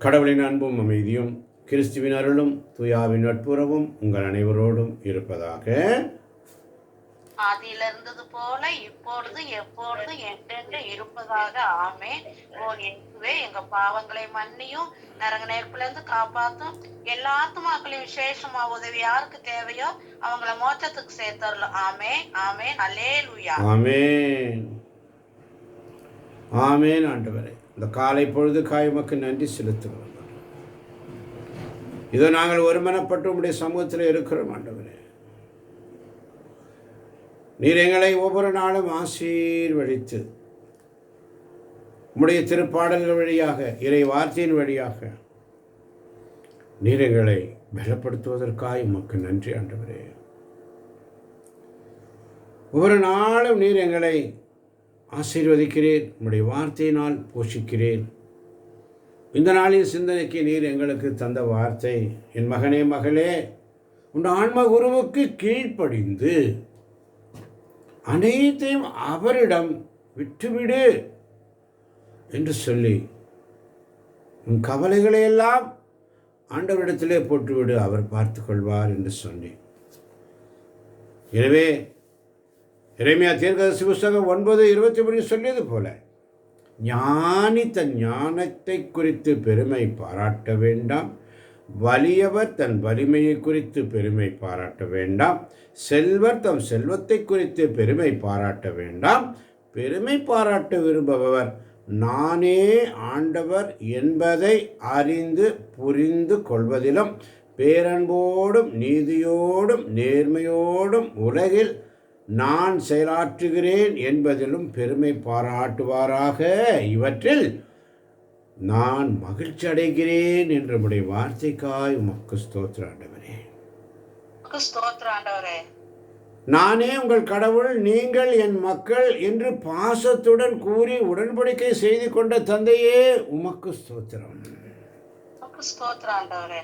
கடவுளின் அன்பும் அமைதியும் கிறிஸ்துவின் அருளும் துயாவின் நட்புறவும் உங்கள் அனைவரோடும் இருப்பதாக. ஆதியில இருந்தது போல இப்பொழுது எப்பொழுது என்றென்று இருப்பதாக. ஆமே ஓ இயேசுவே எங்க பாவங்களை மன்னியும் நரக நெருப்புல இருந்து காப்பாத்தும் எல்லா ஆத்துமாக்களையும் விசேஷமா உதவி யாருக்கு தேவையோ அவங்கள மோட்சத்துக்கு சேர்த்தரலாம் ஆமே ஆமே அல்லே லூயா ஆமேன். ஆமேன் ஆண்டவரே. இந்த காலை பொழுது காய்மக்கு நன்றி செலுத்துகிறோம். இதோ நாங்கள் ஒருமனப்பட்டு உடைய சமூகத்தில் இருக்கிறோம் ஆண்டவரே. நீர் எங்களை ஒவ்வொரு நாளும் ஆசீர்வழித்து உம்முடைய திருப்பாடல்கள் வழியாக இறை வார்த்தையின் வழியாக நீர் எங்களை பலப்படுத்துவதற்காக உமக்கு நன்றி ஆண்டவரே. ஒவ்வொரு நாளும் நீர் எங்களை ஆசீர்வதிக்கிறேன் உம்முடைய வார்த்தையினால் போஷிக்கிறேன். இந்த நாளின் சிந்தனைக்கு நீர் எங்களுக்கு தந்த வார்த்தை. என் மகனே மகளே உன் ஆன்ம குருவுக்கு கீழ்ப்படிந்து அனைத்தையும் அவரிடம் விட்டுவிடு என்று சொல்லி உன் கவலைகளை எல்லாம் ஆண்டவரிடத்திலே போட்டுவிடு அவர் பார்த்து கொள்வார் என்று சொன்னேன் எனவே இறைமையா தீர்க்கதரிசி புஸ்தகம் ஒன்பது இருபத்தி மூணு சொல்லியது போல ஞானி தன் ஞானத்தை குறித்து பெருமை பாராட்ட வேண்டாம். வலியவர் தன் வலிமையை குறித்து பெருமை பாராட்ட வேண்டாம். செல்வர் தம் செல்வத்தை குறித்து பெருமை பாராட்ட வேண்டாம். பெருமை பாராட்ட விரும்புபவர் நானே ஆண்டவர் என்பதை அறிந்து புரிந்து கொள்வதிலும் பேரன்போடும் நீதியோடும் நேர்மையோடும் உலகில் நான் செயலாற்றுகிறேன் என்பதிலும் பெருமை பாராட்டுவாராக. இவற்றில் நான் மகிழ்ச்சி அடைகிறேன் என்ற நம்முடைய வார்த்தைக்காய் உமக்கு ஸ்தோத்திர ஆண்டவரே. நானே உங்கள் கடவுள் நீங்கள் என் மக்கள் என்று பாசத்துடன் கூறி உடன்படிக்கை செய்து கொண்ட தந்தையே உமக்கு ஸ்தோத்திரம். ஸ்தோத்திரம் ஆண்டவரே.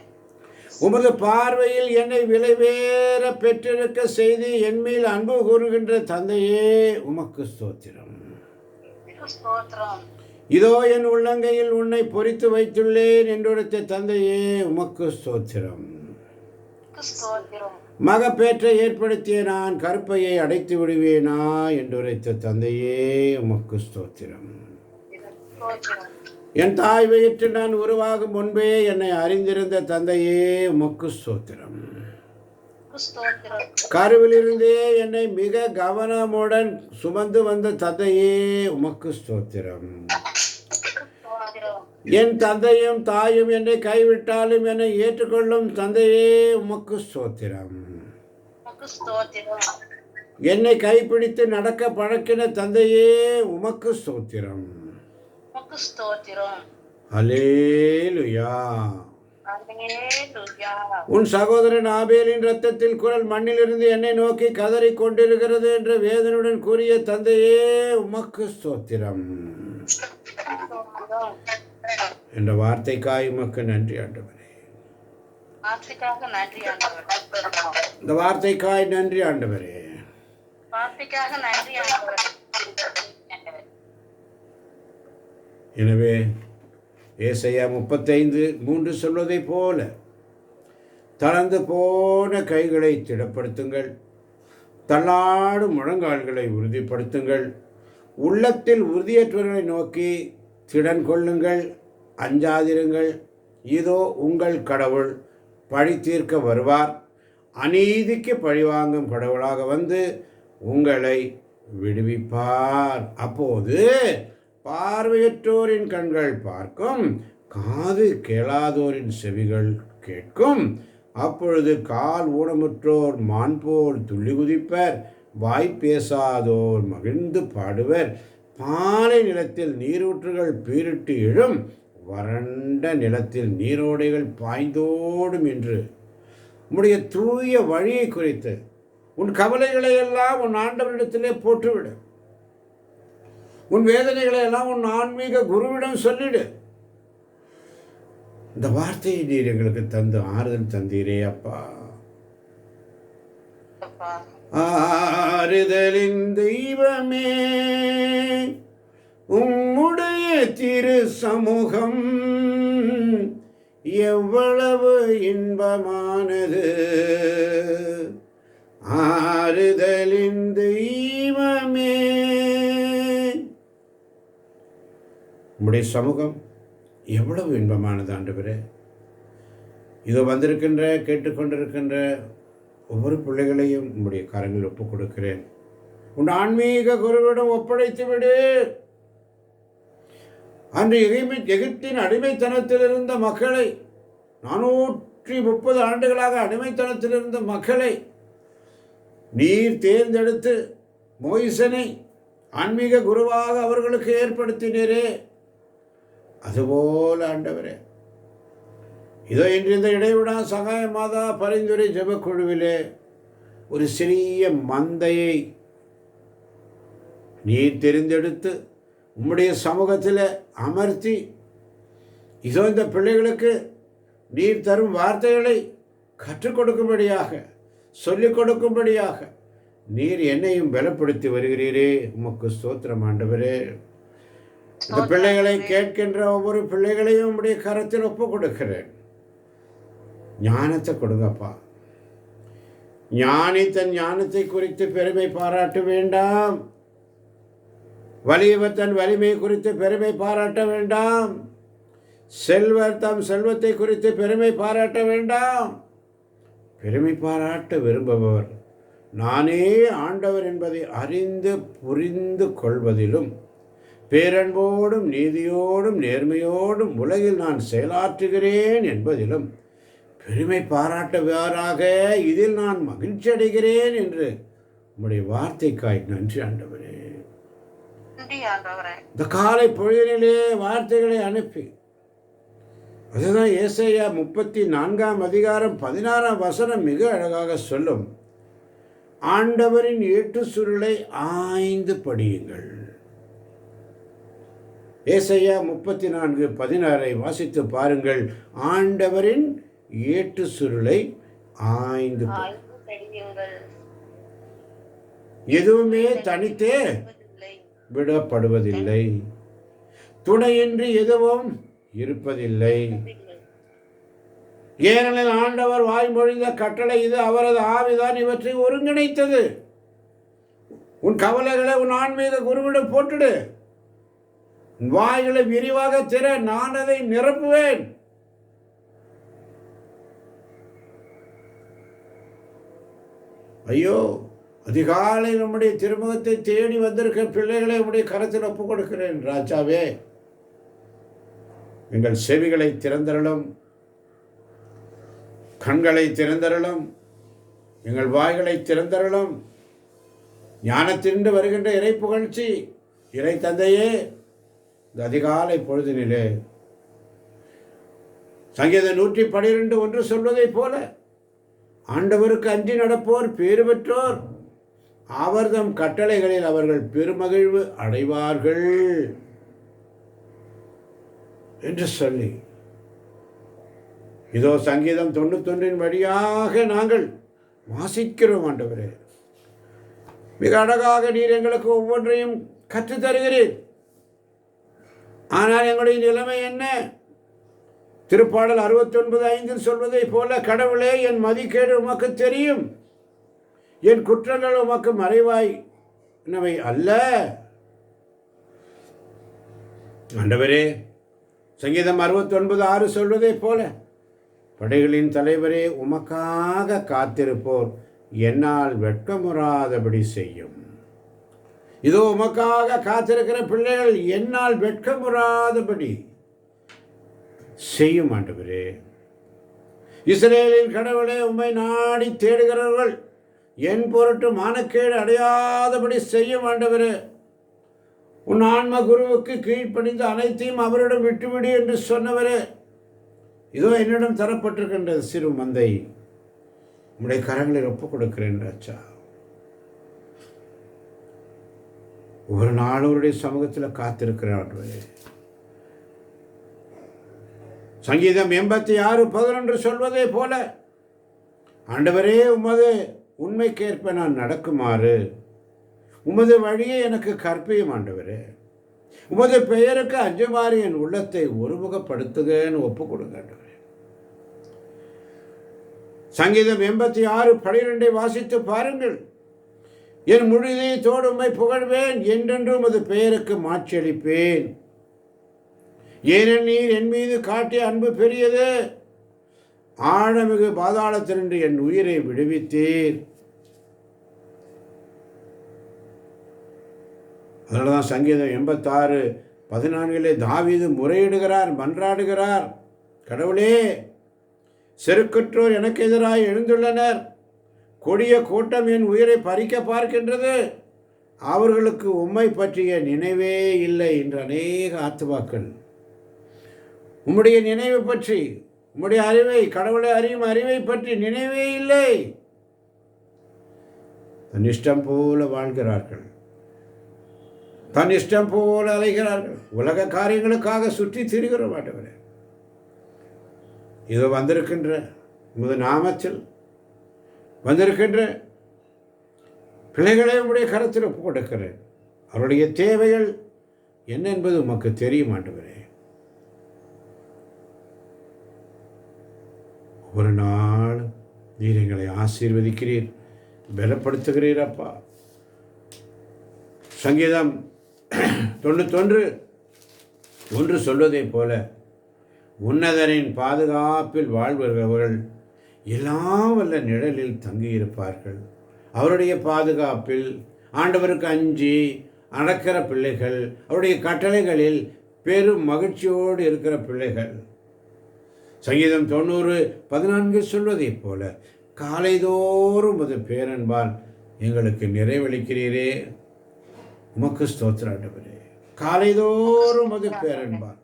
உமது பார்வையில் என்னை விலைவேற பெற்றிருக்க செய்து என்மேல் அன்பு கூறுகின்ற தந்தையே உமக்கு ஸ்தோத்திரம். இதோ என் உள்ளங்கையில் உன்னை பொறித்து வைத்துள்ளேன் என்றுரைத்த தந்தையே உமக்கு ஸ்தோத்திரம். மகப்பேற்றை ஏற்படுத்திய நான் கருப்பையை அடைத்து விடுவேனா என்றுரைத்த தந்தையே உமக்கு ஸ்தோத்திரம். என் தாய் வயிற்று நான் உருவாகும் முன்பே என்னை அறிந்திருந்த தந்தையே உமக்கு ஸ்தோத்திரம் கருவிலிருந்தே என்னை மிக கவனமுடன் சுமந்து வந்த தந்தையே உமக்கு ஸ்தோத்திரம் என் தந்தையும் தாயும் என்னை கைவிட்டாலும் என்னை ஏற்றுக்கொள்ளும் தந்தையே உமக்கு உமக்கு ஸ்தோத்திரம் என்னை கைப்பிடித்து நடக்க பழக்கின தந்தையே உமக்கு ஸ்தோத்திரம் உமக்கு ஸ்தோத்திரம் அலேலுயா உன் சகோதரன் ஆபேலின் இரத்தத்தில் குரல் மண்ணிலிருந்து என்னை நோக்கி கதறிக் கொண்டிருக்கிறது என்ற வேதனுடன் கூறிய தந்தையே உமக்கு ஸ்தோத்திரம். என்ற வார்த்தைக்காய் உமக்கு நன்றி ஆண்டவரே. வார்த்தைக்காக நன்றி ஆண்டவரே. இந்த வார்த்தைக்காய் நன்றி ஆண்டவரே. வார்த்தைக்காக நன்றி ஆண்டவரே. எனவே ஏசையா முப்பத்தைந்து மூன்று சொல்வதைப் போல தளர்ந்து போன கைகளை திடப்படுத்துங்கள் தள்ளாடும் முழங்கால்களை உறுதிப்படுத்துங்கள் உள்ளத்தில் உறுதியற்றவர்களை நோக்கி திடன் கொள்ளுங்கள் அஞ்சாதிருங்கள். இதோ உங்கள் கடவுள் பழி தீர்க்க வருவார். அநீதிக்கு பழிவாங்கும் கடவுளாக வந்து உங்களை விடுவிப்பார். அப்போது பார்வையற்றோரின் கண்கள் பார்க்கும் காது கேளாதோரின் செவிகள் கேட்கும். அப்பொழுது கால் ஊனமுற்றோர் மான் போல் துள்ளி குதிப்பர் வாய் பேசாதோர் மகிழ்ந்து பாடுவர். பாலை நிலத்தில் நீரூற்றுகள் பீரிட்டு எழும் வறண்ட நிலத்தில் நீரோடைகள் பாய்ந்தோடும் என்று. உன்னுடைய தூய வழியை குறித்து உன் கவலைகளை எல்லாம் உன் ஆண்டவரிடத்திலே போட்டுவிடும் உன் வேதனைகளை எல்லாம் உன் ஆன்மீக குருவிடம் சொல்லிடு. இந்த வார்த்தையை நீர் எங்களுக்கு தந்து ஆறுதல் தந்தீரே அப்பா. ஆறுதலின் தெய்வமே உம்முடைய திரு சமூகம் எவ்வளவு இன்பமானது. ஆறுதலின் தெய்வமே உம்முடைய சமூகம் எவ்வளவு இன்பமானது ஆண்டவரே. இதோ வந்திருக்கின்ற கேட்டுக்கொண்டிருக்கின்ற ஒவ்வொரு பிள்ளைகளையும் உங்களுடைய கரங்களில் ஒப்புக் கொடுக்கிறேன் உன் ஆன்மீக குருவிடம் ஒப்படைத்து விடு. அன்று எகிமி எகிப்தின் அடிமைத்தனத்தில் இருந்த மக்களை நானூற்றி முப்பது ஆண்டுகளாக அடிமைத்தனத்தில் இருந்த மக்களை நீர் தேர்ந்தெடுத்து மோயிசனை ஆன்மீக குருவாக அவர்களுக்கு ஏற்படுத்தினீரே. அதுபோல ஆண்டவரே. இதோ இன்று இந்த இடைவிடா சகாய மாதா பரிந்துரை ஜெபக்குழுவிலே ஒரு சிறிய மந்தையை நீர் தெரிந்தெடுத்து உம்முடைய சமூகத்தில் அமர்த்தி இதோ இந்த பிள்ளைகளுக்கு நீர் தரும் வார்த்தைகளை கற்றுக் கொடுக்கும்படியாக சொல்லிக் கொடுக்கும்படியாக நீர் என்னையும் பலப்படுத்தி வருகிறீரே. உமக்கு ஸ்தோத்திரம் ஆண்டவரே. இந்த பிள்ளைகளை கேட்கின்ற ஒவ்வொரு பிள்ளைகளையும் உம்முடைய கரத்தில் ஒப்பு கொடுக்கிறேன் ஞானத்தை கொடுங்கப்பா. ஞானி தன் ஞானத்தை குறித்து பெருமை பாராட்ட வேண்டாம். வலியவர் தன் வலிமை குறித்து பெருமை பாராட்ட வேண்டாம். செல்வர் தம் செல்வத்தை குறித்து பெருமை பாராட்ட வேண்டாம். பெருமை பாராட்ட விரும்புபவர். நானே ஆண்டவர் என்பதை அறிந்து புரிந்து கொள்வதிலும் பேரன்போடும் நீதியோடும் நேர்மையோடும் உலகில் நான் செயலாற்றுகிறேன் என்பதிலும் பெருமை பாராட்டுவாராக. இதில் நான் மகிழ்ச்சி அடைகிறேன் என்று உம்முடைய வார்த்தைக்காய். நன்றி ஆண்டவரே. இந்த காலை பொழுதினிலே வார்த்தைகளை அனுப்பி அதுதான் ஏசையா முப்பத்தி நான்காம் அதிகாரம் பதினாறாம் வசனம் மிக அழகாக சொல்லும். ஆண்டவரின் ஏட்டு சுருளை ஆய்ந்து படியுங்கள். ஏசையா முப்பத்தி நான்கு பதினாறை வாசித்து பாருங்கள். ஆண்டவரின் ஏட்டு சுருளை ஆய்ந்து எதுவுமே தனித்தே. விடப்படுவதில்லை. துணையின்றி எதுவும் இருப்பதில்லை. ஏனெனில் ஆண்டவர் வாய்மொழிந்த கட்டளை இது அவரது ஆவிதான் இவற்றை ஒருங்கிணைத்தது. உன் கவலைகளை உன் ஆன்மீக குருவிடம் போட்டுடு. வாய்களை விரிவாக திற நான் அதை நிரப்புவேன். ஐயோ அதிகாலை நம்முடைய திருமுகத்தை தேடி வந்திருக்க பிள்ளைகளை உடைய கரத்தில் ஒப்பு கொடுக்கிறேன் ராஜாவே. எங்கள் செவிகளை திறந்தரலும் கண்களை திறந்தரலும் எங்கள் வாய்களை திறந்தரலும் ஞானத்தின்று வருகின்ற இறை புகழ்ச்சி இறை தந்தையே இந்த அதிகாலை பொழுதினிலே சங்கீத நூற்றி பனிரெண்டு ஒன்று சொல்வதைப் போல ஆண்டவருக்கு அஞ்சி நடப்போர் பேறு பெற்றோர் அவர்தம் கட்டளைகளில் அவர்கள் பெருமகிழ்வு அடைவார்கள் என்று சொல்லி இதோ சங்கீதம் தொண்ணூத்தொன்றின் வழியாக நாங்கள் வாசிக்கிறோம் ஆண்டவரே. மிக அழகாக நீர் எங்களுக்கு ஒவ்வொன்றையும் கற்றுத்தருகிறேன் ஆனால் எங்களுடைய நிலைமை என்ன? திருப்பாடல் அறுபத்தொன்பது ஐந்தில் சொல்வதைப் போல கடவுளே என் மதிக்கேடு உமக்கு தெரியும். என் குற்றங்கள் உமக்கு மறைவாய். என்னவை அல்ல. ஆண்டவரே சங்கீதம் அறுபத்தொன்பது ஆறு சொல்வதைப் போல படைகளின் தலைவரே உமக்காக காத்திருப்போர் என்னால் வெட்கமுறாதபடி செய்யும். இதோ உமக்காக காத்திருக்கிற பிள்ளைகள் என்னால் வெட்கமுறாதபடி. செய்யும் ஆண்டவரே. இஸ்ரேலின் கடவுளே உண்மை நாடி தேடுகிறவர்கள் என் பொருட்டு மானக்கேடு அடையாதபடி செய்யும் ஆண்டவரே. உன் ஆன்ம குருவுக்கு கீழ்ப்பணிந்து அனைத்தையும் அவரிடம் விட்டுவிடு என்று சொன்னவரே. இதோ என்னிடம் தரப்பட்டிருக்கின்றது சிறு மந்தை உடைய கரங்களை ஒப்புக் கொடுக்கிறேன் ராச்சா ஒரு நாள் அவருடைய சமூகத்தில் காத்திருக்கிறேன் சங்கீதம் எண்பத்தி ஆறு பதினொன்று சொல்வதே போல ஆண்டவரே உமது உண்மைக்கேற்ப நான் நடக்குமாறு உமது வழியை எனக்கு கற்பியும் ஆண்டவரே. உமது பெயருக்கு அஞ்சுமாறு என் உள்ளத்தை ஒருமுகப்படுத்துகன்னு ஒப்பு கொடுங்க ஆண்டவரே. சங்கீதம் எண்பத்தி ஆறு பனிரெண்டை வாசித்து பாருங்கள். என் முழுதையத்தோடு உம்மை புகழ்வேன் என்றென்றும் அது பெயருக்கு மாற்றியளிப்பேன் ஏனென் நீர் என் மீது காட்டிய அன்பு பெரியது ஆழமிகு பாதாளத்தினின்று என் உயிரை விடுவித்தீர். அதனால தான் சங்கீதம் எண்பத்தாறு பதினான்கிலே தாவீது முறையிடுகிறார் மன்றாடுகிறார். கடவுளே செருக்குற்றோர் எனக்கு எதிராக எழுந்துள்ளனர். கொடிய கூட்டம் என் உயிரை பறிக்க பார்க்கின்றது. அவர்களுக்கு உம்மை பற்றிய நினைவே இல்லை என்ற அநேக ஆத்துவாக்கள் உம்முடைய நினைவு பற்றி உம்முடைய அறிவை கடவுளை அறியும் அறிவை பற்றி நினைவே இல்லை. தன் இஷ்டம் போல வாழ்கிறார்கள். தன் இஷ்டம் போல அலைகிறார்கள். உலக காரியங்களுக்காக சுற்றி திரிகிற மாட்டவரே. இதோ வந்திருக்கின்ற உமது நாமத்தில் வந்திருக்கின்ற பிள்ளைகளை உடைய கருத்தில் ஒப்பு கொடுக்கிறேன். அவருடைய தேவைகள் என்ன என்பது உமக்கு தெரியும் ஆண்டவரே. ஒரு நாள் நீர் எங்களை ஆசீர்வதிக்கிறீர் பலப்படுத்துகிறீர் அப்பா. சங்கீதம் தொண்ணூத்தொன்று ஒன்று சொல்வதைப் போல உன்னதனின் பாதுகாப்பில் வாழ்பவர்கள் எல்லாம் வல்ல நிழலில் தங்கியிருப்பார்கள். அவருடைய பாதுகாப்பில் ஆண்டவருக்கு அஞ்சி அடக்கிற பிள்ளைகள் அவருடைய கட்டளைகளில் பெரும் மகிழ்ச்சியோடு இருக்கிற பிள்ளைகள். சங்கீதம் தொண்ணூறு பதினான்கு சொல்வதைப் போல காலைதோறும் அது பேரன்பால் எங்களுக்கு நிறைவளிக்கிறீரே. உமக்கு ஸ்தோத்திர ஆண்டவரே. காலைதோறும் அது பேரன்பால்.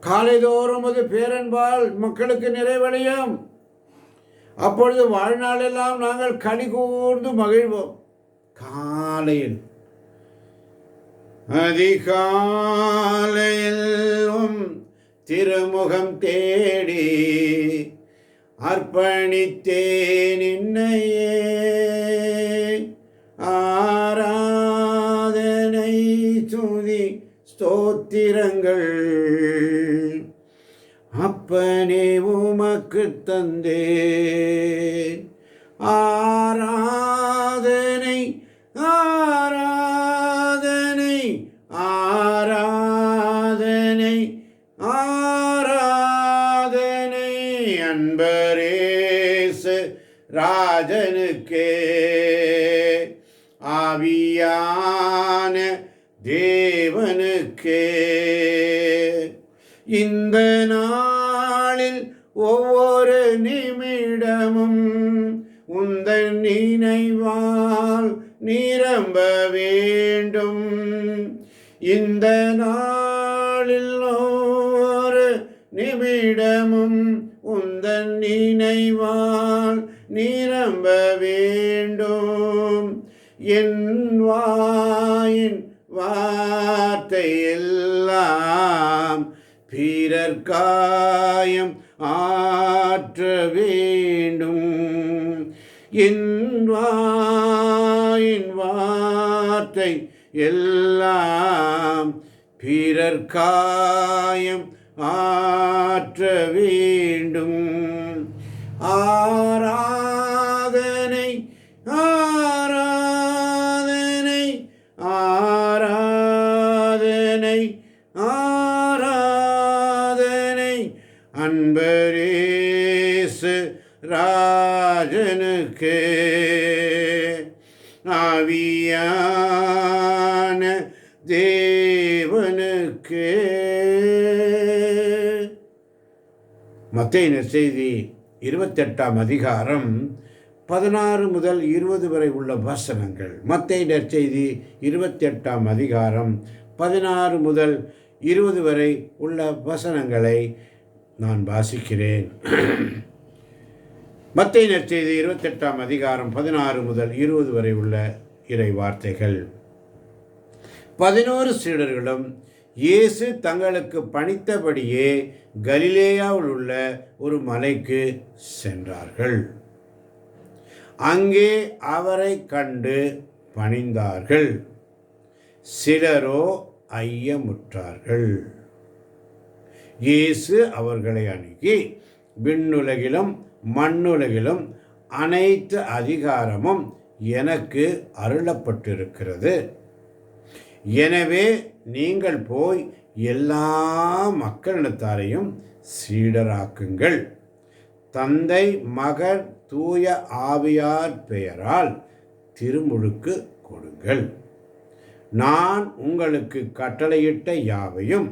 காலைதோறும் அது பேரன்பால் மக்களுக்கு நிறைவடையும். அப்பொழுது வாழ்நாளெல்லாம் நாங்கள் கனி கூர்ந்து மகிழ்வோம். காலையில். அதிகாலையிலும் திருமுகம் தேடி அர்ப்பணித்தேன் இன்னையே. ஆராதனை சுதி ஸ்தோத்திரங்கள். கற்பனை உமக்கு தந்தேன். ஆ வேண்டும். என் வாயின் வார்த்தை எல்லாம் பிறர் ஆற்ற வேண்டும். என் வாயின் வார்த்தை எல்லாம் பிறர்காயம் ஆற்ற வேண்டும். ராஜனுக்கு ஆவியான தேவனுக்கு. மத்திய நற்செய்தி இருபத்தெட்டாம் அதிகாரம் பதினாறு முதல் இருபது வரை உள்ள வசனங்கள். மத்திய நற்செய்தி இருபத்தெட்டாம் அதிகாரம் பதினாறு முதல் இருபது வரை உள்ள வசனங்களை நான் வாசிக்கிறேன். மத்திய நற்செய்தி இருபத்தெட்டாம் அதிகாரம் பதினாறு முதல் இருபது வரை உள்ள இறை வார்த்தைகள் பதினோரு சீடர்களும் இயேசு தங்களுக்கு பணித்தபடியே கலிலேயாவில் உள்ள ஒரு மலைக்கு சென்றார்கள். அங்கே அவரை கண்டு பணிந்தார்கள். சிலரோ ஐயமுற்றார்கள். இயேசு அவர்களை அணுகி விண்ணுலகிலும் மண்ணுலகிலும் அனைத்து அதிகாரமும் எனக்கு அருளப்பட்டிருக்கிறது. எனவே நீங்கள் போய் எல்லா மக்களினத்தாரையும் சீடராக்குங்கள். தந்தை மகன் தூய ஆவியார் பெயரால் திருமுழுக்கு கொடுங்கள். நான் உங்களுக்கு கட்டளையிட்ட யாவையும்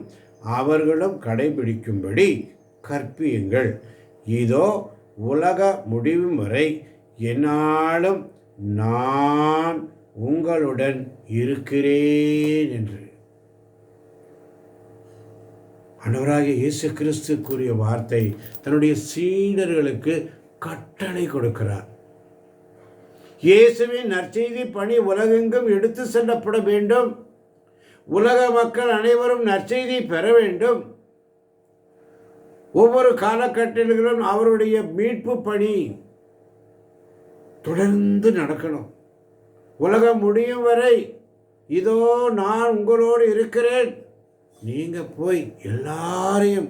அவர்களும் கடைபிடிக்கும்படி கற்பியுங்கள். இதோ உலக முடிவு வரை என்னாலும் நான் உங்களுடன் இருக்கிறேன் என்று. ஆண்டவராகிய இயேசு கிறிஸ்து கூறிய வார்த்தை தன்னுடைய சீடர்களுக்கு கட்டளை கொடுக்கிறார். இயேசுவின் நற்செய்தி பணி உலகெங்கும் எடுத்து செல்லப்பட வேண்டும். உலக மக்கள் அனைவரும் நற்செய்தி பெற வேண்டும். ஒவ்வொரு காலகட்டத்திலும் அவருடைய மீட்பு பணி தொடர்ந்து நடக்கணும். உலகம் முடியும் வரை இதோ நான் உங்களோடு இருக்கிறேன். நீங்கள் போய் எல்லாரையும்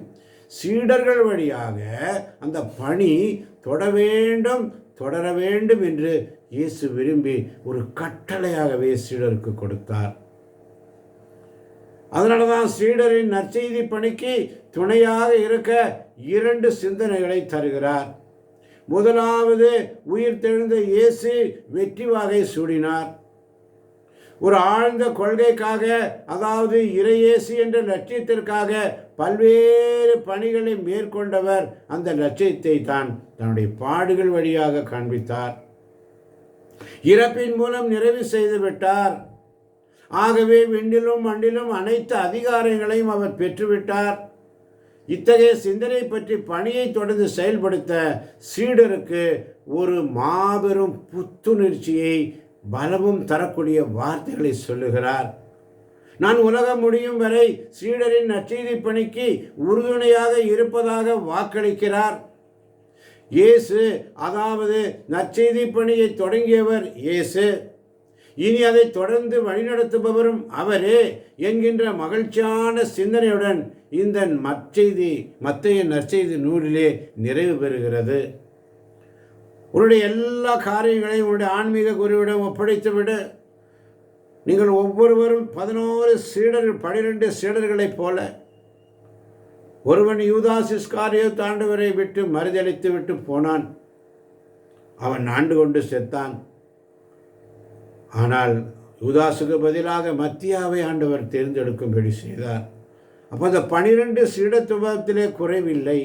சீடர்கள் வழியாக அந்த பணி தொட வேண்டும் தொடர வேண்டும் என்று இயேசு விரும்பி ஒரு கட்டளையாகவே சீடருக்கு கொடுத்தார். அதனால தான் சீடரின் நற்செய்தி பணிக்கு துணையாக இருக்க இரண்டு சிந்தனைகளை தருகிறார். முதலாவது உயிர் தெழுந்த இயேசு வெற்றி வாகை சூடினார். ஒரு ஆழ்ந்த கொள்கைக்காக அதாவது இறையேசு என்ற லட்சியத்திற்காக பல்வேறு பணிகளை மேற்கொண்டவர் அந்த லட்சியத்தை தான் தன்னுடைய பாடுகள் வழியாக காண்பித்தார். இறப்பின் மூலம் நிறைவு செய்து விட்டார். ஆகவே விண்டிலும் மண்டிலும் அனைத்து அதிகாரங்களையும் அவர் பெற்றுவிட்டார். இத்தகைய சிந்தனை பற்றி பணியை தொடர்ந்து செயல்படுத்த சீடருக்கு ஒரு மாபெரும் புத்துணர்ச்சியை பலமும் தரக்கூடிய வார்த்தைகளை சொல்லுகிறார். நான் உலகம் முடியும் வரை சீடரின் நச்செய்தி பணிக்கு உறுதுணையாக இருப்பதாக வாக்களிக்கிறார். இயேசு அதாவது நற்செய்தி பணியை தொடங்கியவர் இயேசு. இனி அதை தொடர்ந்து வழிநடத்துபவரும் அவரே என்கின்ற மகிழ்ச்சியான சிந்தனையுடன் இந்த மற்செய்தி மத்தைய நற்செய்தி நூலிலே நிறைவு பெறுகிறது. உன்னுடைய எல்லா காரியங்களையும் உன்னுடைய ஆன்மீக குருவிடம் ஒப்படைத்துவிடு. நீங்கள் ஒவ்வொருவரும் பதினோரு சீடர்கள் பனிரெண்டு சீடர்களைப் போல. ஒருவன் யூதாசிஸ்காரியோ தாண்டவரை விட்டு மறுதளித்து விட்டு போனான். அவன் ஆண்டு கொண்டு செத்தான். ஆனால் யூதாசுக்கு பதிலாக மத்தியாவை ஆண்டவர் தேர்ந்தெடுக்கும்படி செய்தார். அப்போ அந்த பனிரெண்டு சீடத்துவத்திலே குறைவில்லை.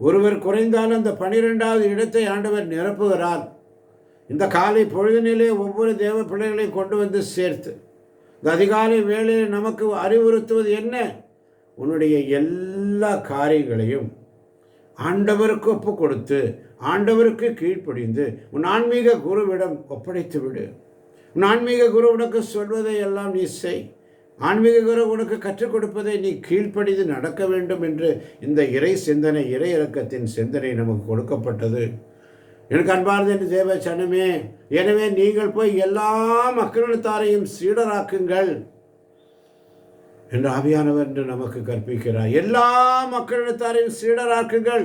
ஒருவர் குறைந்தால் அந்த பனிரெண்டாவது இடத்தை ஆண்டவர் நிரப்புகிறார். இந்த காலை பொழுதினிலே ஒவ்வொரு தேவ பிள்ளைகளை கொண்டு வந்து சேர்த்து இந்த அதிகாலை வேளையில் நமக்கு அறிவுறுத்துவது என்ன? உன்னுடைய எல்லா காரியங்களையும் ஆண்டவருக்கு ஒப்பு கொடுத்து ஆண்டவருக்கு கீழ்ப்படிந்து உன் ஆன்மீக குருவிடம் ஒப்படைத்து விடு உன் ஆன்மீக குரு உனக்கு சொல்வதை எல்லாம் நீ செய். ஆன்மீக குரு உனக்கு கற்றுக் கொடுப்பதை நீ கீழ்ப்படிந்து நடக்க வேண்டும் என்று இந்த இறை சிந்தனை இறை இறக்கத்தின் சிந்தனை நமக்கு கொடுக்கப்பட்டது. எனக்கு அன்பார்ந்த என்று தேவ சனமே எனவே நீங்கள் போய் எல்லா மக்களினத்தாரையும் சீடராக்குங்கள் என்று ஆவியானவர் என்று நமக்கு கற்பிக்கிறார். எல்லா மக்களினத்தாரையும் சீடராக்குங்கள்.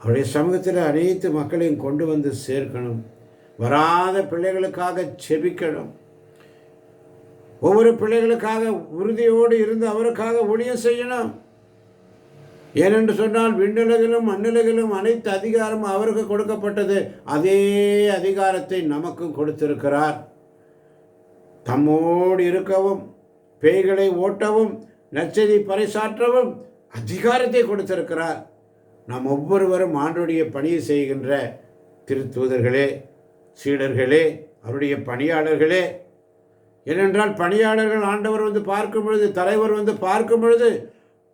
அவருடைய சமூகத்தில் அனைத்து மக்களையும் கொண்டு வந்து சேர்க்கணும். வராத பிள்ளைகளுக்காக செபிக்கணும். ஒவ்வொரு பிள்ளைகளுக்காக உறுதியோடு இருந்து அவருக்காக ஒளியம் செய்யணும். ஏனென்று சொன்னால் விண்ணுலகிலும் மண்ணுலகிலும் அனைத்து அதிகாரமும் அவருக்கு கொடுக்கப்பட்டது. அதே அதிகாரத்தை நமக்கும் கொடுத்திருக்கிறார். தம்மோடு இருக்கவும் பேய்களை ஓட்டவும் நச்சதி பறைசாற்றவும் அதிகாரத்தை கொடுத்திருக்கிறார். நாம் ஒவ்வொருவரும் ஆண்டுடைய பணியை செய்கின்ற திருத்தூதர்களே சீடர்களே அவருடைய பணியாளர்களே. ஏனென்றால் பணியாளர்கள் ஆண்டவர் வந்து பார்க்கும் பொழுது தலைவர் வந்து பார்க்கும் பொழுது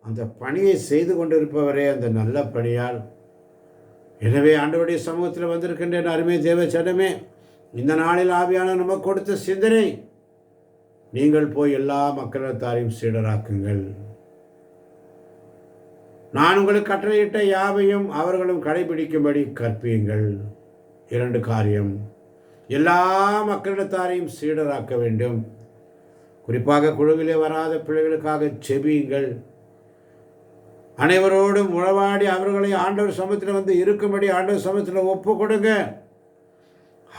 அந்த பணியை செய்து கொண்டிருப்பவரே அந்த நல்ல பணியால். எனவே ஆண்டவருடைய சமூகத்தில் வந்திருக்கின்ற என் அருமை தேவ சனமே இந்த நாளில் ஆவியான நமக்கு கொடுத்த சிந்தனை நீங்கள் போய் எல்லா மக்களத்தாரையும் சீடராக்குங்கள். நான் உங்களுக்கு கட்டளையிட்ட யாவையும் அவர்களும் கடைபிடிக்கும்படி கற்பியுங்கள். இரண்டு காரியம். எல்லா மக்களிடத்தாரையும் சீடராக்க வேண்டும். குறிப்பாக குழுவிலே வராத பிள்ளைகளுக்காக செபியுங்கள். அனைவரோடும் உழவாடி அவர்களை ஆண்டவர் சமத்தில் வந்து இருக்கும்படி ஆண்டவர் சமத்தில் ஒப்பு கொடுங்க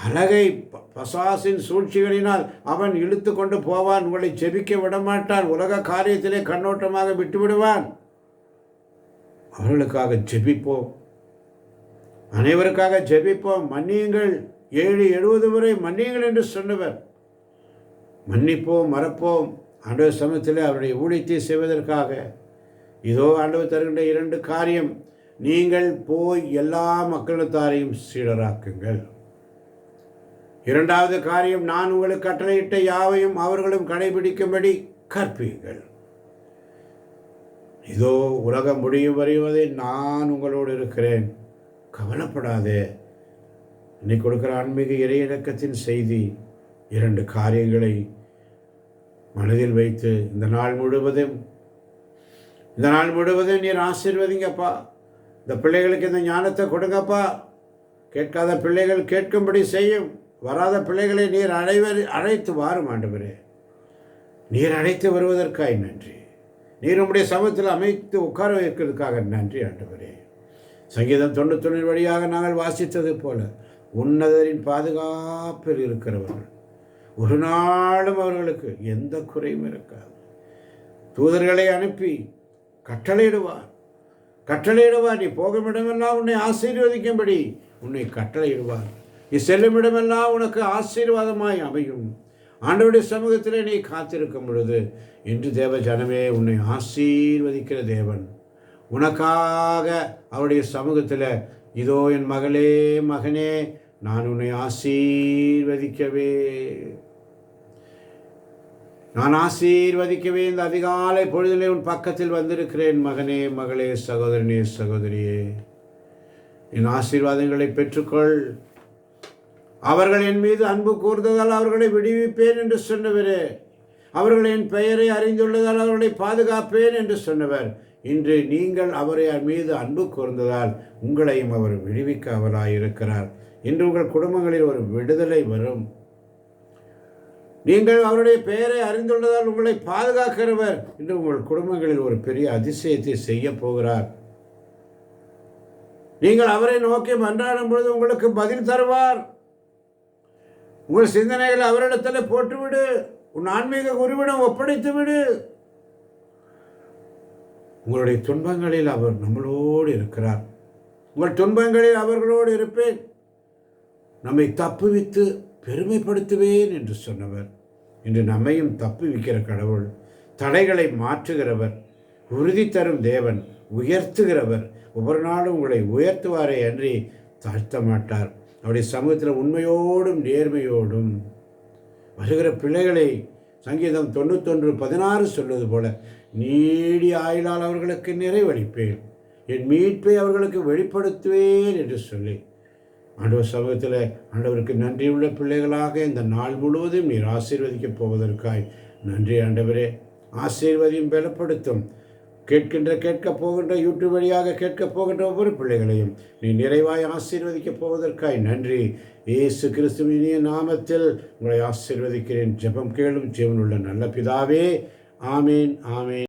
அழகை ப- பசாசின் சூழ்ச்சிகளினால் அவன் இழுத்து கொண்டு போவான். உங்களை ஜெபிக்க விடமாட்டான். உலக காரியத்திலே கண்ணோட்டமாக விட்டு விடுவான் அவர்களுக்காக ஜெபிப்போம் அனைவருக்காக ஜெபிப்போம் மன்னியுங்கள். ஏழு எழுபது முறை மன்னியுங்கள் என்று சொன்னவர். மன்னிப்போம் மறப்போம். ஆண்டவர் சமயத்தில் அவருடைய ஊழியத்தை செய்வதற்காக. இதோ ஆண்டவர் தருகின்ற இரண்டு காரியம். நீங்கள் போய் எல்லா மக்களத்தாரையும் சீடராக்குங்கள். இரண்டாவது காரியம் நான் உங்களுக்கு கட்டளையிட்ட யாவையும் அவர்களும் கடைபிடிக்கும்படி கற்பீர்கள். இதோ உலகம் முடியும் வருவதை நான் உங்களோடு இருக்கிறேன். கவலைப்படாதே. இன்னைக்கு கொடுக்குற ஆன்மீக இறையிணக்கத்தின் செய்தி இரண்டு காரியங்களை மனதில் வைத்து இந்த நாள் முழுவதும் இந்த நாள் முழுவதும் நீர் ஆசீர்வதிங்கப்பா. இந்த பிள்ளைகளுக்கு இந்த ஞானத்தை கொடுங்கப்பா. கேட்காத பிள்ளைகள் கேட்கும்படி செய்யும். வராத பிள்ளைகளை நீர் அழைவர் அழைத்து வாரும் ஆண்டவரே. நீர் அழைத்து வருவதற்காய் நன்றி. நீர் உம்முடைய சமூகத்தில் அமைத்து உட்கார வைக்கிறதுக்காக நன்றி ஆண்டவரே. சங்கீதம் தொண்ணூத்தொன்னின் வழியாக நாங்கள் வாசித்தது போல உன்னதரின் பாதுகாப்பில் இருக்கிறவர்கள். ஒரு நாளும் அவர்களுக்கு எந்த குறையும் இருக்காது. தூதர்களை அனுப்பி கட்டளையிடுவார். கட்டளையிடுவார். நீ போகும் இடமெல்லாம் உன்னை ஆசீர்வதிக்கும்படி உன்னை கட்டளையிடுவார். நீ செல்லும் இடமெல்லாம் உனக்கு ஆசீர்வாதமாய் அமையும். ஆண்டவருடைய சமூகத்திலே நீ காத்திருக்கும் பொழுது இன்று தேவ ஜனமே உன்னை ஆசீர்வதிக்கிற தேவன். உனக்காக அவருடைய சமூகத்தில் இதோ என் மகளே மகனே நான் உன்னை ஆசீர்வதிக்கவே. நான் ஆசீர்வதிக்கவே இந்த அதிகாலை பொழுதிலே உன் பக்கத்தில் வந்திருக்கிறேன் மகனே மகளே சகோதரனே சகோதரியே. என் ஆசீர்வாதங்களை பெற்றுக்கொள். அவர்கள் என் மீது அன்பு கூர்ந்ததால் அவர்களை விடுவிப்பேன் என்று சொன்னவரே. அவர்களின் பெயரை அறிந்துள்ளதால் அவர்களை பாதுகாப்பேன் என்று சொன்னவர். இன்று நீங்கள் அவரை மீது அன்பு கூர்ந்ததால் உங்களையும் அவர் விடுவிக்க அவராயிருக்கிறார் இன்று உங்கள் குடும்பங்களில் ஒரு விடுதலை வரும். நீங்கள் அவருடைய பெயரை அறிந்துள்ளதால் உங்களை பாதுகாக்கிறவர். இன்று உங்கள் குடும்பங்களில் ஒரு பெரிய அதிசயத்தை செய்ய போகிறார். நீங்கள் அவரை நோக்கி மன்றாடும் பொழுது உங்களுக்கு பதில் தருவார். உங்கள் சிந்தனைகளை அவரிடத்தில் போட்டுவிடு. உன் ஆன்மீக குருவிடம் ஒப்படைத்து விடு. உங்களுடைய துன்பங்களில் அவர் நம்மளோடு இருக்கிறார். உங்கள் துன்பங்களில் அவர்களோடு இருப்பேன். நம்மை தப்புவித்து பெருமைப்படுத்துவேன் என்று சொன்னவர். இன்று நம்மையும் தப்புவிக்கிற கடவுள் தடைகளை மாற்றுகிறவர் உறுதி தரும் தேவன் உயர்த்துகிறவர். ஒவ்வொரு நாளும் உங்களை உயர்த்துவாரே அன்றி தாழ்த்த மாட்டார் அவருடைய சமூகத்தில் உண்மையோடும் நேர்மையோடும் வருகிற பிள்ளைகளை சங்கீதம் தொண்ணூத்தொன்று பதினாறு சொல்வது போல நீடி ஆயுளால் அவர்களுக்கு நிறைவளிப்பேன். என் மீட்பை அவர்களுக்கு வெளிப்படுத்துவேன் என்று சொல்லி ஆண்டவர் சமூகத்தில் ஆண்டவருக்கு நன்றியுள்ள பிள்ளைகளாக இந்த நாள் முழுவதும் நீர் ஆசீர்வதிக்கப் போவதற்காய் நன்றி ஆண்டவரே. ஆசீர்வதியும் பலப்படுத்தும். கேட்கின்ற கேட்கப் போகின்ற யூடியூப் வழியாக கேட்கப் போகின்ற ஒவ்வொரு பிள்ளைகளையும் நீ நிறைவாய் ஆசீர்வதிக்கப் போவதற்காய் நன்றி. இயேசு கிறிஸ்துவின் இனிய நாமத்தில் உங்களை ஆசீர்வதிக்கிறேன். ஜெபம் கேளும் ஜீவனுள்ள நல்ல பிதாவே. ஆமேன் ஆமேன்.